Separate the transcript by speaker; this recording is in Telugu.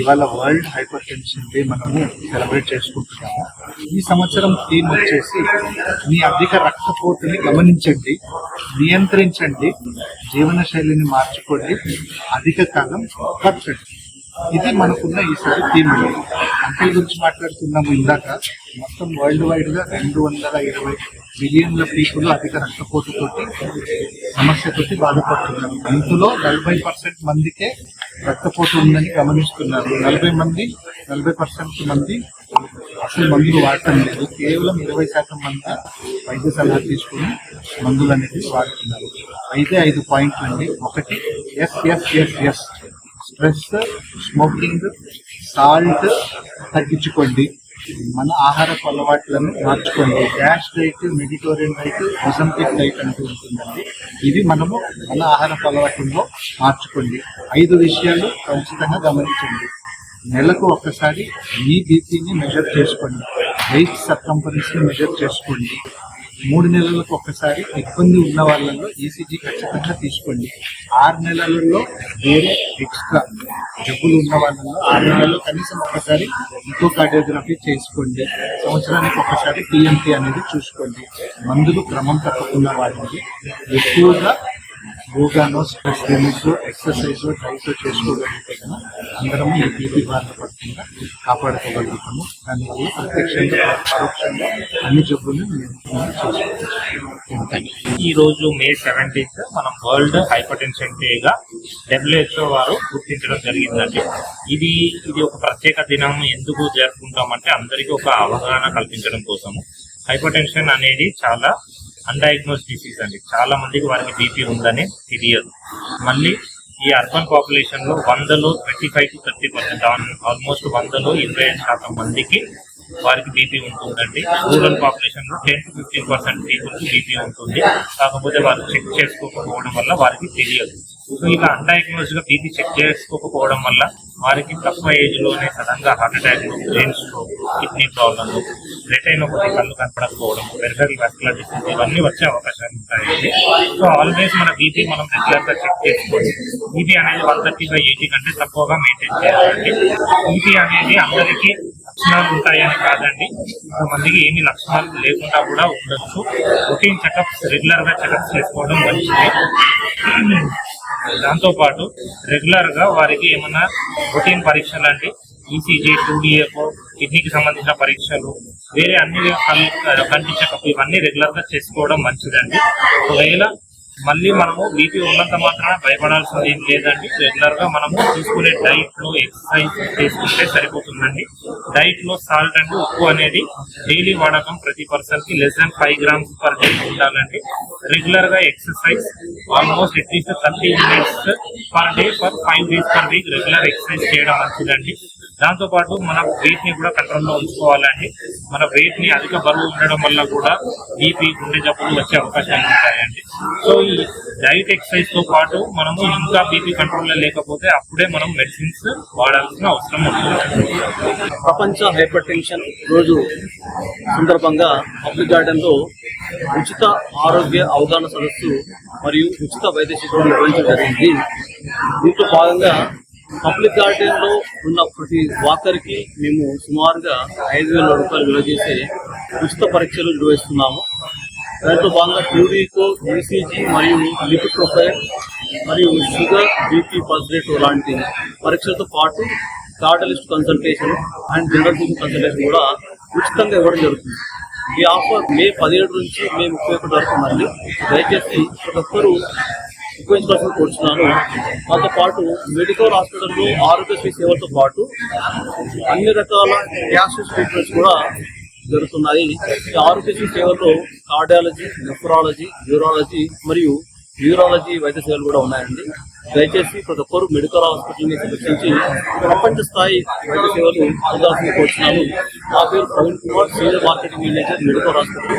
Speaker 1: ఇవాళ వరల్డ్ హైపర్ టెన్షన్ డే మనము సెలబ్రేట్ చేసుకుంటున్నాము. ఈ సంవత్సరం థీమ్ వచ్చేసి మీ అధిక రక్తపోటుని గమనించండి నియంత్రించండి జీవన శైలిని మార్చుకోండి అధిక కాలం బతకండి ఇది మనకున్న ఈసారి థీమ్ అంకెల్ గురించి మాట్లాడుతున్నాము ఇందాక. మొత్తం వరల్డ్ వైడ్గా రెండు వందల ఇరవై బిలియన్ల పీపుల్ అధిక రక్తపోటుతోటి సమస్యతోటి బాధపడుతున్నారు. ఇందులో నలభై పర్సెంట్ మందికే రక్తపోటు ఉందని గమనిస్తున్నారు. నలభై మంది నలభై పర్సెంట్ మంది అసలు మందులు వాడటం లేదు. కేవలం ఇరవై శాతం మంది వైద్య సలహా తీసుకుని మందులు అనేది వాడుతున్నారు. అయితే ఐదు పాయింట్లు అండి. ఒకటి S S S S. Stress smoking salt తగ్గించుకోండి. మన ఆహారపు అలవాట్లను మార్చుకోండి. గ్యాస్ డైట్ మెడిటోరియన్ డైట్ మొజంపిక్ డైట్ అంటూ ఉంటుందండి. ఇవి మనము మన ఆహారపు అలవాట్లలో మార్చుకోండి. ఐదు విషయాలు ఖచ్చితంగా గమనించండి. నెలకు ఒక్కసారి మీ బీపీని మెజర్ చేసుకోండి. వెయిట్ సర్కంఫరెన్స్ని మెజర్ చేసుకోండి. మూడు నెలలకు ఒకసారి ఇబ్బంది ఉన్న వాళ్ళలో ఈసీజీ ఖచ్చితంగా తీసుకోండి. ఆరు నెలలలో వేరే ఎక్స్ట్రా జబ్బులు ఉన్న వాళ్ళలో ఆరు నెలల్లో కనీసం ఒక్కసారి ఇంకో కార్డియోగ్రఫీ చేసుకోండి. సంవత్సరానికి ఒకసారి టీఎంటీ అనేది చూసుకోండి. మందులు క్రమం తప్పకుండా వాడండి. ఎక్కువగా యోగాను స్ట్రెస్ ఎక్సర్సైజ్ డైట్ చేసుకోగలిగితే కనుక అందరము ఈ బీపీ బారిన పడకుండా కాపాడుకోగలుగుతాము. దానివల్ల ప్రత్యక్షంగా పరోక్షంగా అన్ని జబ్బులు చేసుకోవచ్చు.
Speaker 2: ఈ రోజు మే సెవెంటీన్త్ మనం వరల్డ్ హైపర్ టెన్షన్ డేగా డబ్ల్యూహెచ్ఓ వారు గుర్తించడం జరిగిందండి. ఇది ఇది ఒక ప్రత్యేక దినం ఎందుకు జరుపుకుంటామంటే అందరికీ ఒక అవగాహన కల్పించడం కోసము. హైపర్ టెన్షన్ అనేది చాలా అన్డయాగ్నోస్ డిసీజ్ అండి. చాలా మందికి వారికి బీపీ ఉందని తెలియదు. మళ్ళీ ఈ అర్బన్ పాపులేషన్లో వందలో twenty five to thirty percent almost వందలో ఇరవై ఐదు శాతం మందికి వారికి బీపీ ఉంటుందండి. రూరల్ పాపులేషన్లో టెన్ టు ఫిఫ్టీన్ పర్సెంట్ పీపుల్కి బీపీ ఉంటుంది. కాకపోతే వారు చెక్ చేసుకోకపోవడం వల్ల వారికి తెలియదు. సో ఇలా అన్డయాగ్నోస్గా బీపీ చెక్ చేసుకోకపోవడం వల్ల వారికి తక్కువ ఏజ్లోనే సడన్గా heart attack brain stroke kidney problem retinopathy కళ్ళు కనపడకపోవడం పెరిఫెరల్ వాస్కులర్ డిసీజ్ ఇవన్నీ వచ్చే అవకాశాలు ఉంటాయండి. సో ఆల్వేస్ మన బీపీ మనం రెగ్యులర్గా చెక్ చేసుకోవాలి. బీపీ అనేది వన్ థర్టీ బై ఎయిటీ కంటే తక్కువగా మెయింటైన్ చేయాలండి. బీపీ అనేది అందరికీ లక్షణాలు ఉంటాయని కాదండి. కొంతమందికి ఏమి లక్షణాలు లేకుండా కూడా ఉండొచ్చు. రొటీన్ చెకప్స్ రెగ్యులర్గా చెకప్స్ చేసుకోవడం మంచిది. దాంతో పాటు రెగ్యులర్గా వారికి ఏమన్నా రొటీన్ పరీక్షలు అంటే ఈసీజీ టూ కిడ్నీకి సంబంధించిన పరీక్షలు వేరే అన్ని కళ్ళు కంటి చెకప్ ఇవన్నీ రెగ్యులర్గా చేసుకోవడం మంచిదండి. ఒకవేళ మళ్ళీ మనము బీపీ ఉన్నంత మాత్రాన భయపడాల్సింది ఏం లేదండి. రెగ్యులర్గా మనము తీసుకునే డైట్లో ఎక్సర్సైజ్ చేసుకుంటే సరిపోతుందండి. డైట్లో సాల్ట్ అండ్ ఉప్పు అనేది డైలీ వాడకం ప్రతి పర్సన్కి less than five grams per day ఉండాలండి. రెగ్యులర్గా exercise almost at least thirty minutes per day for five days per week regular exercise చేయడం మంచిదండి. దాంతో పాటు మన వెయిట్ని కూడా కంట్రోల్లో ఉంచుకోవాలండి. మన వెయిట్ని అధిక బరువు ఉండడం వల్ల కూడా బీపీ గుండె జబ్బులు వచ్చే అవకాశాలు ఉంటాయండి. సో ఈ డైట్ ఎక్సర్సైజ్తో పాటు మనము ఇంకా బీపీ కంట్రోల్లో లేకపోతే అప్పుడే మనం మెడిసిన్స్ వాడాల్సిన అవసరం ఉంటుంది.
Speaker 3: ప్రపంచ హైపర్ టెన్షన్ రోజు సందర్భంగా పబ్లిక్ గార్డెన్లో ఉచిత ఆరోగ్య అవగాహన సదస్సు మరియు ఉచిత వైద్య శిబిరం నిర్వహించడం జరిగింది. దీంట్లో భాగంగా పబ్లిక్ గార్డెన్లో ఉన్న ప్రతి వాకర్కి మేము సుమారుగా ఐదు వేల రూపాయలు విలువ చేసే ఉచిత పరీక్షలు నిర్వహిస్తున్నాము. దాంట్లో భాగంగా ట్యూరికో ఈసీజీ మరియు లిపిడ్ ప్రొఫైల్ మరియు షుగర్ బీపీ పల్స్ రేట్ లాంటి పరీక్షలతో పాటు cardiologist consultation and general physician consultation కూడా ఉచితంగా ఇవ్వడం జరుగుతుంది. ఈ ఆఫర్ మే పదిహేడు నుంచి మే ముప్పై ఒకటి వరకు మళ్ళీ దయచేసి ప్రతి ఒక్కరూ ఉపయోగించుకోవాల్సిన కోరుతున్నాను దాంతో పాటు మెడికల్ హాస్పిటల్లో ఆరోగ్యశ్రీ సేవలతో పాటు అన్ని రకాల క్యాషెస్ ట్రీట్మెంట్స్ కూడా జరుగుతున్నాయి. ఈ ఆరోగ్యశ్రీ సేవల్లో కార్డియాలజీ నెఫ్రాలజీ న్యూరాలజీ మరియు న్యూరాలజీ వైద్య సేవలు కూడా ఉన్నాయండి. దయచేసి ప్రతి ఒక్కరు మెడికల్ హాస్పిటల్ని సందర్శించి ప్రపంచ స్థాయి వైద్య సేవలు పొందాల్సిన కోరుతున్నాను నా పేరు Praveen Kumar senior marketing manager medical hospital.